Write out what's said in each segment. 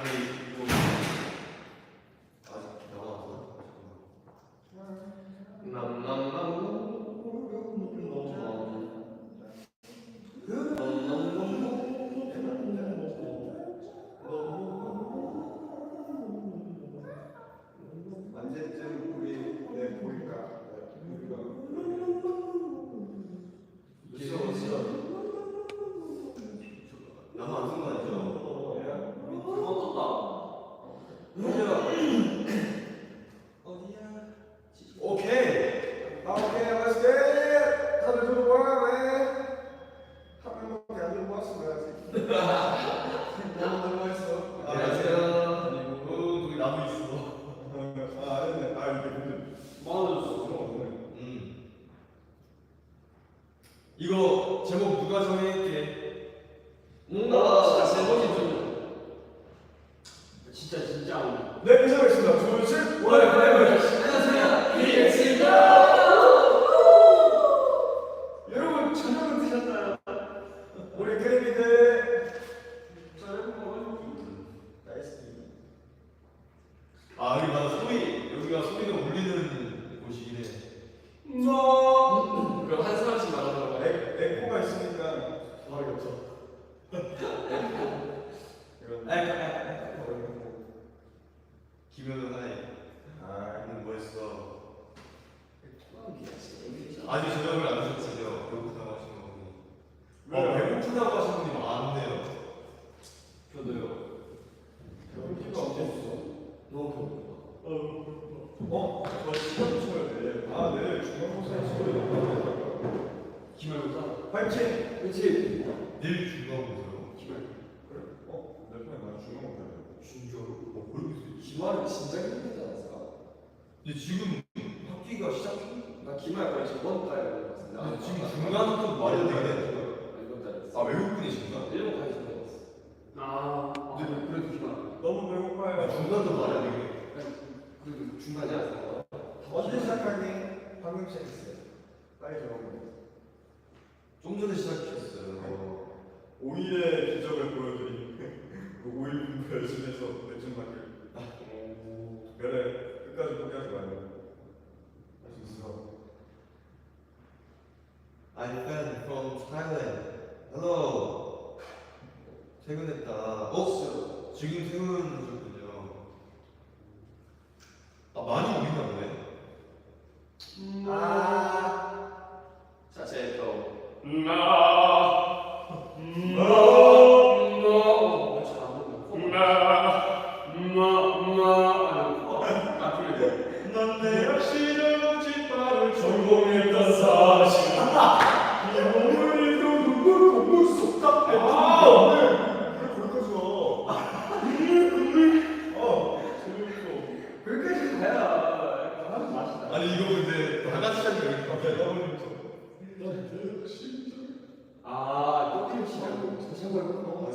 Amém. 아, 우리 네, 늘 중요하고요. 기말. 그래? 어? 내 편에 난 중요한 거 봐야 돼. 중요하고? 뭐 그러고 있어. 기말은 진짜 힘들지 않았을까? 근데 지금 학기가 시작했나? 나 기말 거의 저번 달에 온것 같은데. 아, 아 지금 중간부터 말이 되긴 해. 아, 이번 아 외국 분이신가? 일본 가기 전에 왔어. 아, 근데 그래도 기말. 너무 아, 배고파요. 중간도 말이 되게. 그래도 중간이 안 나와. 언제 시작하니? 방금 시작했어요. 빨리 적어보세요. 좀 전에 시작했어요. 네. 오일의 기적을 보여드린 그 5일 분별 중에서 대충 맞게. 오. 그래, 끝까지 포기하지 말고.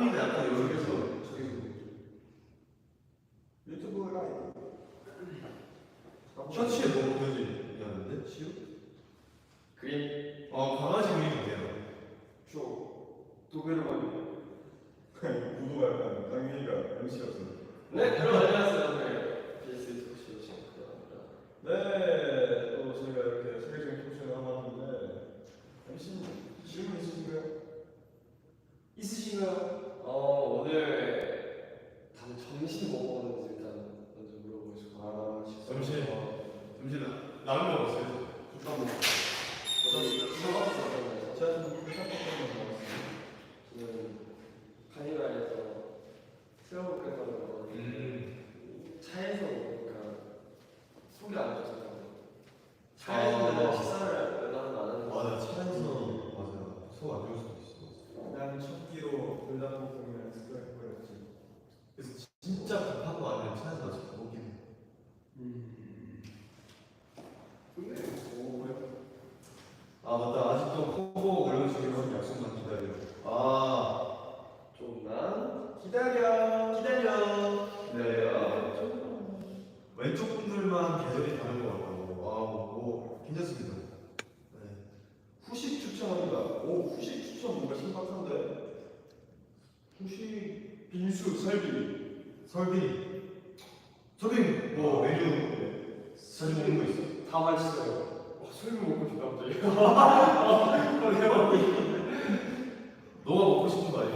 vida, Deus. 남녀 없어 요. 설비. 설비 뭐 메뉴 자주 먹는 거 있어? 다 맛있어요. 어, 설비 먹고 싶다 갑자기. 너가 먹고 싶은 거 아니야?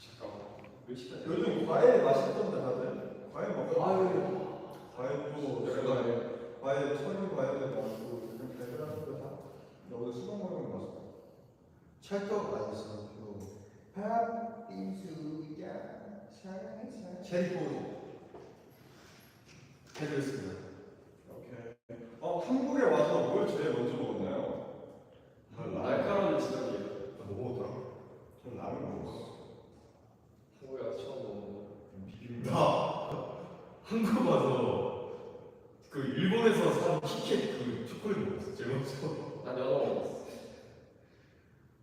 잠깐만. 몇 시까지? 요즘 과일 맛있던데 다들. 과일 먹어. 아유. 과일도 내가 약간 과일 철인 과일도 많고 요즘 배달하는 다 여기서 수박 먹는 거 맛있어. 찰떡 아니었어? 밥 빙수야 포 해드렸습니다. 오케이. 어 한국에 와서 뭘 제일 먼저 먹었나요? 날카로운 지적이에요. 뭐 먹었더라? 전 라면 먹었어. 한국에 와서 처음 먹는 비빔밥. 나 한국 와서 그 일본에서 산 키캣 그 초콜릿 먹었어. 제일 먼저. 거. 난 연어 먹었어.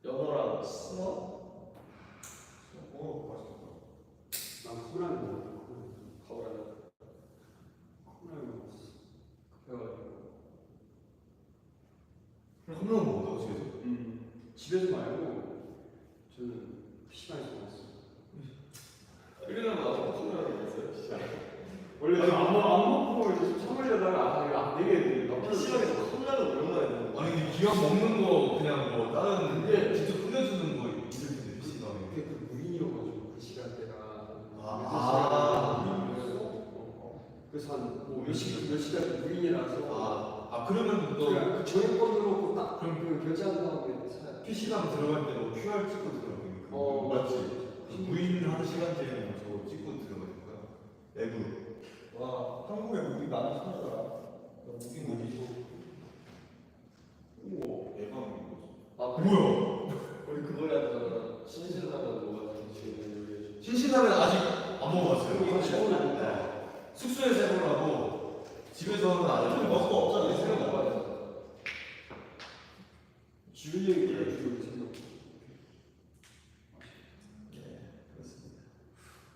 연어랑 스너? 오 맛있다. 난 컵라면 먹었다. 가오라면. 컵라면 먹었어. 그래가지고. 컵라면 먹었다고 집에서? 음. 집에서 말고 저는 PC방에서 먹었어. 일본에 나도 먹었어요. 진짜. 원래 저안 먹, 안 먹고 이제 좀 참으려다가 아, 이거 안 되겠네. PC방에서 컵라면 오랜만에 먹는 아니 근데 기왕 먹는 거 그냥 뭐 다른 게 직접 끝내주는 거 있을 텐데 PC방에. 그게 그 무인이어가지고 그 시간대가 아. 어. 그래서 한뭐몇 시, 몇 시까지 무인이라서 아, 아 그러면 너 그냥 그 저녁권으로 딱 그럼 그 결제 PC방 들어갈 때너 QR 찍고 들어가는 거 어, 맞지? 그 무인하는 시간대에는 저거 찍고 들어가는 거야. 앱으로. 와 한국에 무기 많이 사더라. 무기 무기. 우와. 대박 무기. 아, 뭐야? 우리 그거 해야 되잖아. 신신하면 뭐가 요리해줘. 신신하면 아직 안 먹어봤어요. 이거. 아닌가? 숙소에서 해보라고 집에서는 안좀 해보고 먹을 거 없잖아. 생각 생각 먹어야 되잖아. 주윤이 형이 주윤이 생각.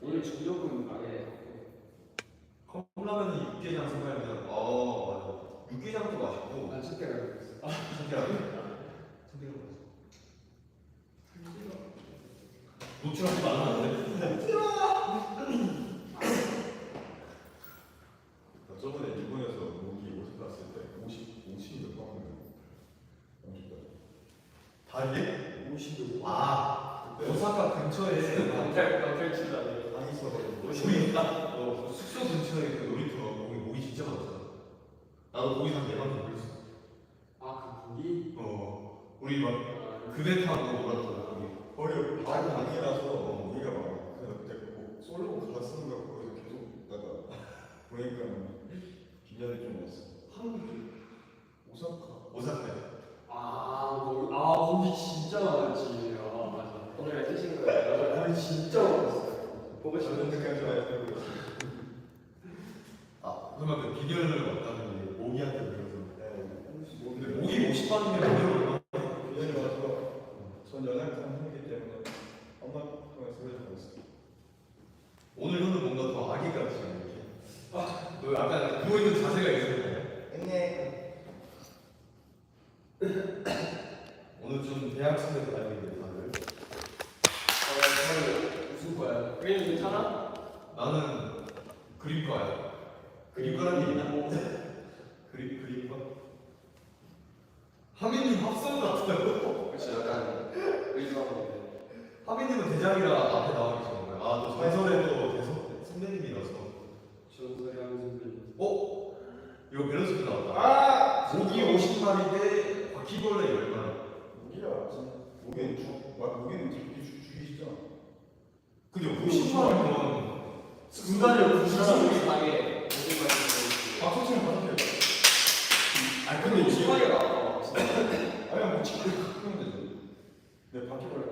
오늘 저녁은 아예 컵라면은 육개장 생각하면 어 맞아. 육개장도 맛있고 난 첫째가 그랬어. 참기름 맛있어. 노출하지 말라는데. 나 저번에 일본에서 무기 옷 갔을 때 50, 50몇 번 다리에? 50몇 아 오사카 근처에 강탈 강탈 치는 아니에요. 안 있어가지고 우리 어, 숙소 근처에 그 놀이터가 거기 모기 진짜 많잖아. 나도 거기서 한 네번 걸렸어. 아그 고기? 어 우리 막 아, 그배 타고 놀았잖아 거기. 거기 바로 강이라서 무기가 많아 그래서 그때 꼭 솔로 가 쓰는 거 거기서 계속 나가 보니까 기념이 좀 왔어 한국. 오사카 오사카에. 아 거기 아 거기 진짜 많았지. 아 맞아. 오늘 왜 뜨신 거예요? 거기 진짜 많았어. 보고 저는 싶은 그까지 알고 있어 아 그러면 그 비결을 왔다는 게 모기한테 그래서. 근데 근데 모기 50만이면 비결을 얼마? 기념이 와서 전 연락장 했기 때문에 엄마 통해서 소개하고 있어 오늘 형은 뭔가 더 아기같이 이렇게. 아, 너 약간 누워 있는 자세가 있었네. 네 좀 대학생들 다니는데 다들. 어, 무슨 거야? 그림 괜찮아? 나는 그림과야. 그림과라는 게 있나? 그림 그림과. 하민님 합성 같아요. 그렇지 약간 의도하는데. 하민님은 대장이라 앞에 나와 계시는 거야. 아, 또 전설의 또 대선 선배님이라서. 전설이랑 선배님. 어? 이거 밸런스 나왔다. 아! 모기 50마리 대 바퀴벌레 10마리. 무기는 죽 무기는 죽기 죽이시잖아 근데 50마리면 중간에 부시는 방에 모든 걸아 솔직히 받을게요. 아 근데 근데 지금 이마이가 아파. 아니 뭐 지금 크면 되지 내 바퀴벌레.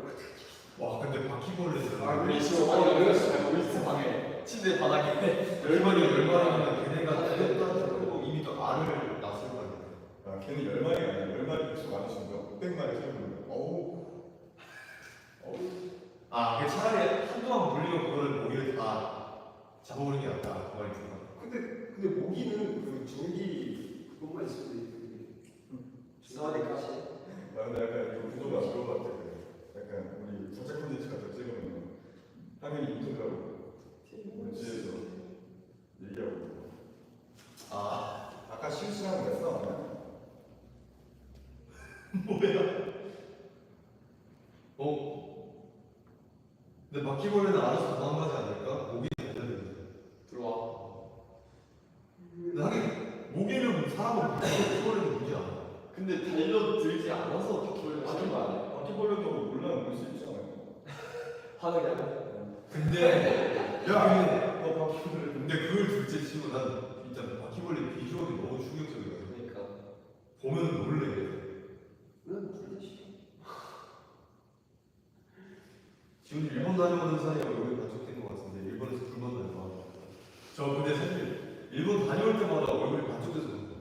와 근데 바퀴벌레는 아, 우리 지금 아니 여기가 진짜 우리 집 방에 침대 바닥에 열마리 열마리면 걔네가 떼고 이미 또 알을 낳았을 거 아니야. 아 걔는 열 마리가 아니야 열 마리 계속 안 했으니까 500마리 세우는 거야 어우 아, 걔 차라리 한두 한동안 물리면 그거를 모기를 다 잡아버리는 게 낫다. 그 말이 들어. 근데 근데 모기는 그 전기 그것만 있으면 돼. 주사하니까 나 근데 약간 좀 구조가 그런 것 같아. 약간 우리 자체 콘텐츠 같은 거 찍으면 화면이 인터뷰하고 우리 뒤에서 얘기하고 있고. 아, 아까 실수한 거 했어? 뭐야? 어? 근데 바퀴벌레는 알아서 도망가지 않을까? 모기는 괜찮은데. 들어와. 근데 하긴 모기는 사람을 바퀴벌레는 물지 않아. 근데 달려들지 않아서 바퀴벌레가 생긴 거 아니야? 바퀴벌레도 물론 물수 있지 않아요? 화나게 하면? 근데 야, 근데 어 바퀴벌레. 근데 그걸 둘째 치고 난 진짜 바퀴벌레 비주얼이 너무 충격적이야. 그러니까. 보면 놀래. 난 둘다 싫 어. 지금 일본 다녀오는 사이에 얼굴이 반쪽된 것 같은데 일본에서 불 만 나요. 저 근데 사실 일본 다녀올 때마다 얼굴이 반쪽돼서 그런 것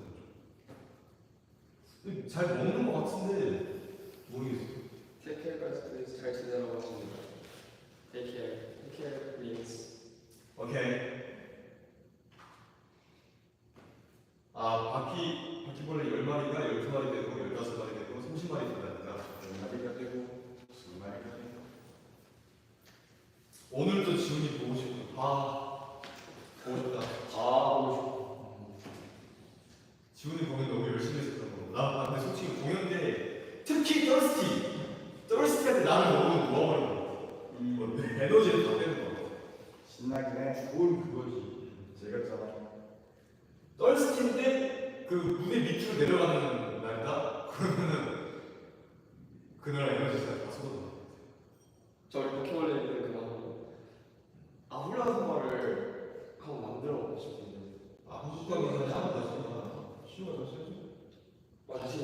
같아요. 잘 먹는 것 같은데 모르겠어요. 테이크케어까지 잘 지내라고 하십니다. 테이크케어. 테이크케어 플리즈. 오케이. 아 바퀴 바퀴벌레 10마리가 12마리 되고 15마리 되고 30마리 된다니까. 마리가 되고 두 마리가 되고. 지훈이 보고 싶고 아 보고 싶다. 아, 보고 지훈이 공연 너무 열심히 했었던 거. 나 근데 솔직히 공연 때 특히 떨스티 떨스티한테 나를 너무 놓아버린 거. 뭐 에너지를 다 빼는 거. 신나긴 해. 좋은 그거지. 즐겁잖아. 떨스티인데 그 무대 밑으로 내려가는 날이다. 그러면은 그날 에너지가 다 쏟아져. 저희 바퀴벌레 있는 그런 아훌라 소마를 한번 만들어 보고 싶은데. 아 한국방에서 한번 다시 쉬워 더 쉬워.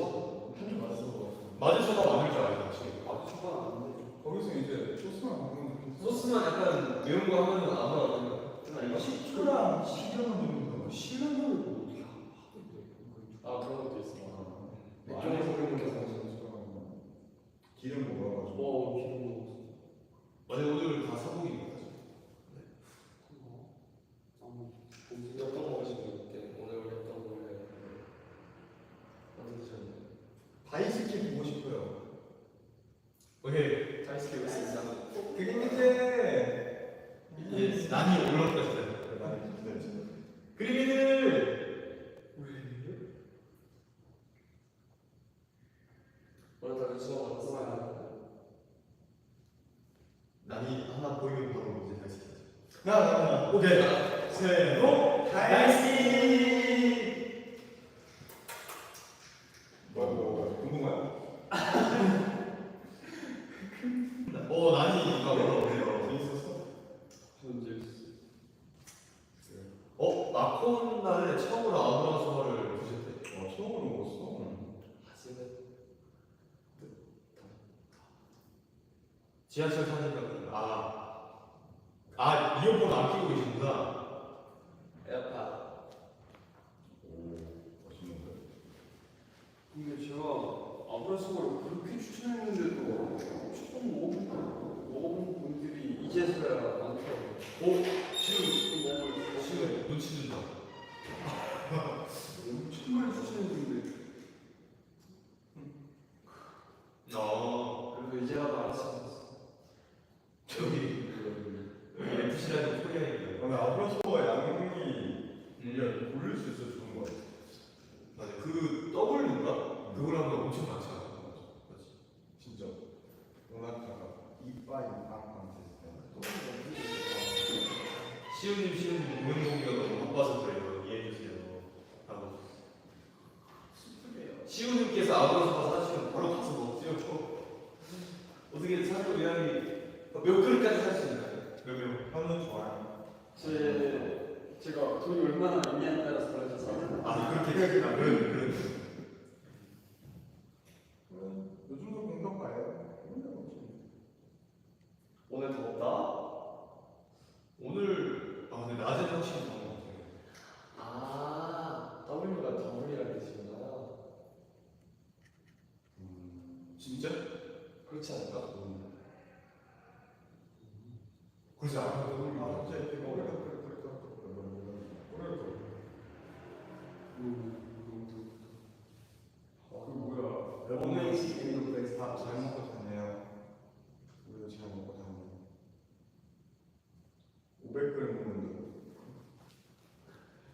와? 한줄 맞았어. 마지소가 만들 줄 알아 혹시? 아, 초반 안 돼. 거기서 이제 소스만 바꾸면 소스만 약간 매운 거 하면은 아무나 그냥 아니, 식초랑 식이랑만 넣는 거. 뭐 어떻게 하는데? 아, 그런 것도 있어. 안에서 그렇게 기름 먹어가지고. 어, 기름 먹었어. 어제 오늘 다 사복인 거 같아. 어떤 거 하시는 때 오늘 우리 어떤 걸 어떻게 드셨나요? 다이스키 보고 싶어요. 오케이. 다이스키 왜 쓰지 않아? 그게 밑에 이제 올라올 것이다. 많이 기다렸어. 그림이들 오늘 다 하나 보이면 바로 이제 다이스키. 나, 나, 나. 오케이. 세로 다이스키. 뭐, 뭐, 궁금해요? 어 난이가 올라오네요. 재밌었어? 현재 어 마콘 날에 처음으로 아무나 소화를 드셨대. 어, 처음으로 먹었어. 하시는 지하철 타니까 아. 아 이어폰 안 끼고 계시구나. 에어팟. 오, 멋있는데. 근데 제가 아브라스고를 그렇게 추천했는데도 처음 먹어본, 먹어본 분들이 이제서야 많더라고요. 오 지금 또 먹을 지금 눈치 준다. 엄청 많이 추천해주는데 어 그래도 이제라도 알았어. 저기 여기 FC라는 코리아니까. 근데 아브라소가 양이 우리가 고를 수 있어서 좋은 거 같아. 맞아 그 W인가? 그걸 하면 엄청 많지 않아? 맞지. 진짜. 이빠이 빵빵 됐을 시우님 시우님 공연 보기가 너무 바빠서 그래요. 이해해 주세요. 하고. 시우님께서 아버지가 사시면 바로 가서 먹지요. 어떻게 사료 의향이 몇 그릇까지 살 수 있나요? 몇 명? 현우 좋아요. 제 제가 돈이 얼마나 있냐에 따라서 달라져서 아 그렇게 그런 그런. 음, 요즘도 공평가예요. 오늘 덥다. 오늘 아 근데 낮에 확실히 더운 것 같아요. 아, W가 W라는 뜻이구나. 진짜? 그렇지 않을까? 그지 않아? 아 진짜 이거 오래 오래 오래 오래 오래 그 뭐야 Amazing in the place. 밥잘 먹고 잤네요 우리도 잘 먹고 잤네요 500g 먹는다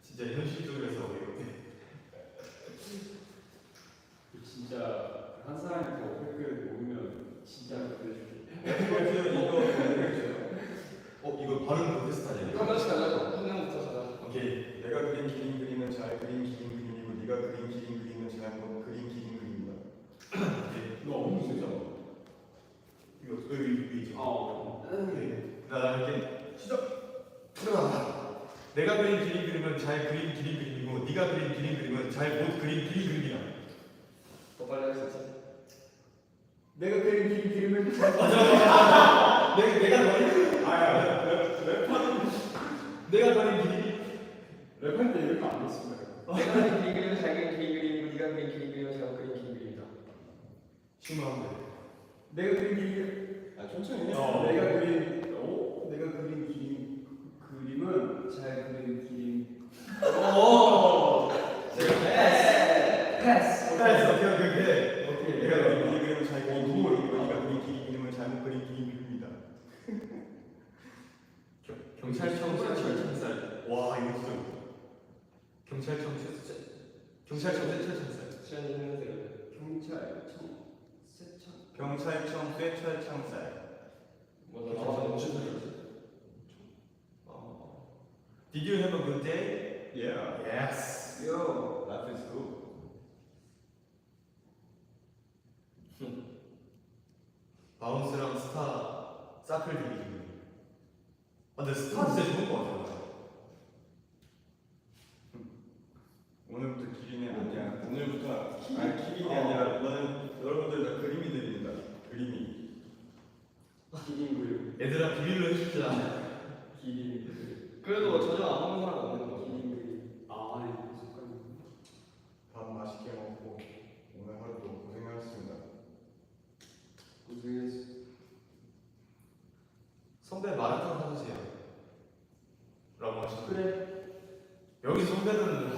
진짜 현실적에서 이렇게 진짜 한 사람이 더 500개 먹으면 진짜 그래줄게. 이거 어 이거 발음 그 테스트 아니에요? 한 명씩 가자. 한 명부터 가자. 오케이 내가 그린 기린 그림은 잘 그린 기린 그림이고 네가 그린 기린 그림은 잘못 그린 기린 그림이다 오케이 너 너무 세잖아. 이거 여기 여기 있죠? 어. 오케이 나 이렇게 시작 들어가 내가 그린 기린 그림은 잘 그린 기린 그림이고 네가 그린 기린 그림은 잘 못 그린 기린 그림이야 더 빨리 할 수 있지. 내가 그린 길 기름을 내가 내가 그린 아야 랩하는 내가 그린 기린 랩할 때 이렇게 안 했습니다. 내가 그린 긴 그림은 잘 그린 긴 그림이고 네가 그린 긴 그림은 잘 그린 긴 그림이다. 돼 내가 그린 길 아 천천히 어. 내가 그린 오 내가 그린 길 그림은 잘 그린 길. 오. 패스. 됐어 오케이 오케이 오케이 오케이. 내가 그린 기린 그림은 잘 그린 기린 그림이고 네가 그린 기린 그림은 잘못 그린 기린 그림이다 경찰청 최철창살 와 이거 진짜 웃겨. 경찰청 최철 경찰청 최철창살 시간이 힘드세요. 경찰청 세차. 경찰청 쇠철창살 뭐나 나와서 무슨 소리지? 어. Did you have a good day? Yeah Yes 요. Life is good 바운스랑 스타 사클 디비전 아 근데 스타 진짜 좋은 거 같아요 오늘부터 기린이 아니야 오늘부터 아니 기린이 아니라 너는 여러분들 다 그림이들입니다 그림이 기린 그림. 얘들아 비밀로 해주자 기린 그림. 그래도 전혀 안 먹는 사람 없는 거. 기린 그림. 아 아니 잠깐. 밥 맛있게 먹고 오늘 하루도 고생하셨습니다 고생했어. 선배 마라톤 하주세요 라고 하시는 그래. 여기 선배는